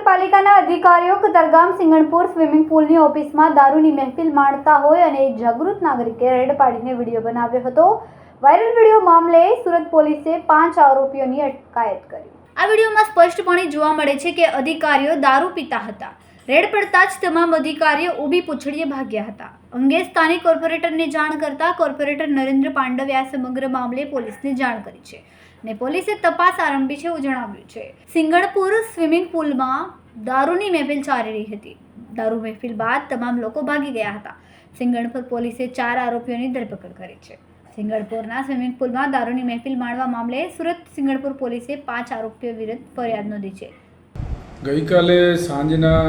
પાલિકાના અધિકારીઓ કતરગામ સિંગણપુર સ્વિમિંગ પુલની ઓફિસમાં દારૂની મહેફિલ માણતા હોય અને એક જાગૃત નાગરિકે રેડ પાડીને વીડિયો બનાવ્યો હતો. વાયરલ વીડિયો મામલે સુરત પોલીસે પાંચ આરોપીઓની અટકાયત કરી. આ વિડીયોમાં સ્પષ્ટપણે જોવા મળે છે કે અધિકારીઓ દારૂ પીતા હતા. રેડ પડતા જ તમામ અધિકારીઓ ઊભી પૂછડીએ ભાગ્યા હતા. અંગે સ્થાનિક કોર્પોરેટરને જાણ કરતા કોર્પોરેટર નરેન્દ્ર પાંડવે આ સમગ્ર મામલે પોલીસને જાણ કરી છે અને પોલીસે તપાસ આરંભી છે એવું જણાવ્યું છે. સિંગણપુર સ્વિમિંગ પુલમાં દારૂની મહેફિલ ચાલી રહી હતી. દારૂ મહેફિલ બાદ તમામ લોકો ભાગી ગયા હતા. સિંગણપુર પોલીસે ચાર આરોપીઓની ધરપકડ કરી છે. સિંગણપુરના સ્વિમિંગ પુલમાં દારૂની મહેફિલ માણવા મામલે સુરત સિંગણપુર પોલીસે પાંચ આરોપીઓ વિરુદ્ધ ફરિયાદ નોંધી છે. ગઈકાલે સાંજના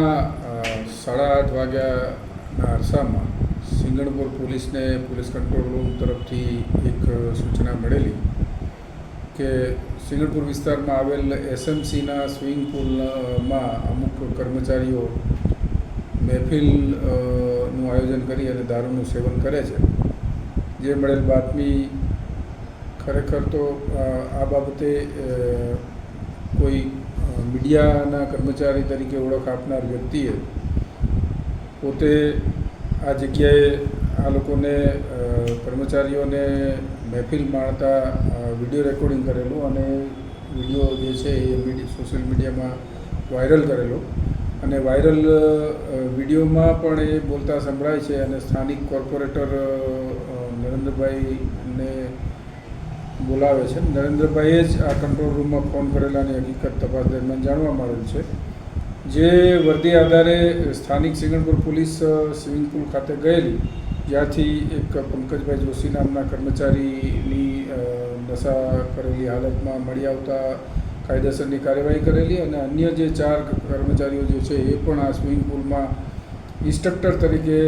સાડા આઠ વાગ્યાના અરસામાં સિંગણપુર પોલીસને પોલીસ કંટ્રોલ રૂમ તરફથી એક સૂચના મળેલી કે સિંગણપુર વિસ્તારમાં આવેલ એસએમસીના સ્વિમિંગ પુલમાં અમુક કર્મચારીઓ મહેફિલનું આયોજન કરી અને દારૂનું સેવન કરે છે. જે મળેલ બાતમી ખરેખર તો આ બાબતે કોઈ મીડિયાના કર્મચારી તરીકે ઓળખ આપનાર વ્યક્તિએ પોતે આ જગ્યાએ આ લોકોને કર્મચારીઓને મહેફિલ માણતા વીડિયો રેકોર્ડિંગ કરેલું અને વીડિયો જે છે એ સોશિયલ મીડિયામાં વાયરલ કરેલો. અને વાયરલ વિડીયોમાં પણ એ બોલતા સંભળાય છે અને સ્થાનિક કોર્પોરેટર નરેન્દ્રભાઈને બોલાવે છે. નરેન્દ્રભાઈએ જ આ કંટ્રોલ રૂમમાં ફોન કરેલાની હકીકત તપાસ દરમિયાન જાણવા મળેલ છે. જે વર્દી આધારે સ્થાનિક સિંગણપુર પોલીસ સ્વિમિંગ પુલ ખાતે ગયેલી, જ્યાંથી એક પંકજભાઈ જોશી નામના કર્મચારીની નશા કરેલી હાલતમાં મળી આવતા કાયદેસરની કાર્યવાહી કરેલી અને અન્ય જે ચાર કર્મચારીઓ જે છે એ પણ આ સ્વિમિંગ પુલમાં ઇન્સ્ટ્રક્ટર તરીકે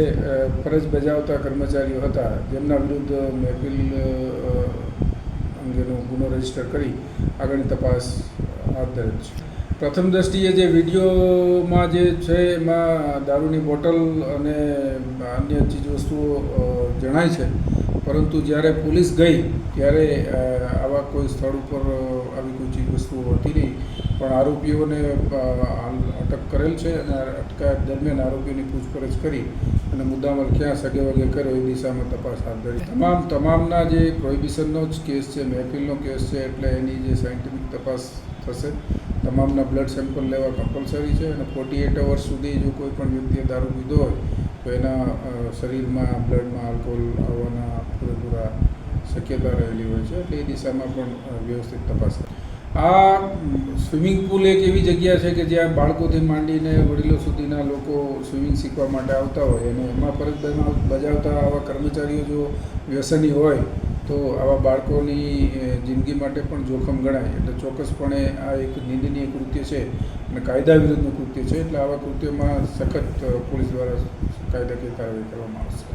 ફરજ બજાવતા કર્મચારીઓ હતા. જેમના વિરુદ્ધ મહેફિલ અંગેનો ગુનો રજિસ્ટર કરી આગળની તપાસ હાથ ધરેલ છે. પ્રથમ દ્રષ્ટિએ જે વિડીયોમાં જે છે, એમાં દારૂની બોટલ અને અન્ય ચીજવસ્તુઓ વસ્તુઓ જણાય છે. પરંતુ જ્યારે પોલીસ ગઈ, ત્યારે આવા કોઈ સ્થળ ઉપર આવી કોઈ ચીજવસ્તુઓ હતી નહીં. પણ આરોપીઓને અટક કરેલ છે અને અટકાયત દરમિયાન આરોપીઓની પૂછપરછ કરી અને મુદ્દામાલ ક્યાં સગે વગે કર્યો એ દિશામાં તપાસ હાથ ધરી તમામ, તમામના જે પ્રોહિબિશનનો જ કેસ છે, મહેફિલનો કેસ છે, એટલે એની જે સાયન્ટિફિક તપાસ થશે, તમામના બ્લડ સેમ્પલ લેવા કમ્પલસરી છે અને ફોર્ટી એટ અવર્સ સુધી જો કોઈ પણ વ્યક્તિએ દારૂ પીધો હોય, તો એના શરીરમાં બ્લડમાં આલ્કોહોલ આવવાના પૂરેપૂરા શક્યતા રહેલી હોય છે, એટલે એ દિશામાં પણ વ્યવસ્થિત તપાસ કરે. આ સ્વિમિંગ પુલ એક એવી જગ્યા છે કે જ્યાં બાળકોથી માંડીને વડીલો સુધીના લોકો સ્વિમિંગ શીખવા માટે આવતા હોય અને એમાં ફરજ બજાવ- બજાવતા આવા કર્મચારીઓ જો વ્યસની હોય તો આવા બાળકોની જિંદગી માટે પણ જોખમ ગણાય. એટલે ચોક્કસપણે આ એક નિંદનીય કૃત્ય છે અને કાયદા વિરુદ્ધનું કૃત્ય છે. એટલે આવા કૃત્યમાં સખત પોલીસ દ્વારા કાયદાકીય કાર્યવાહી કરવામાં આવશે.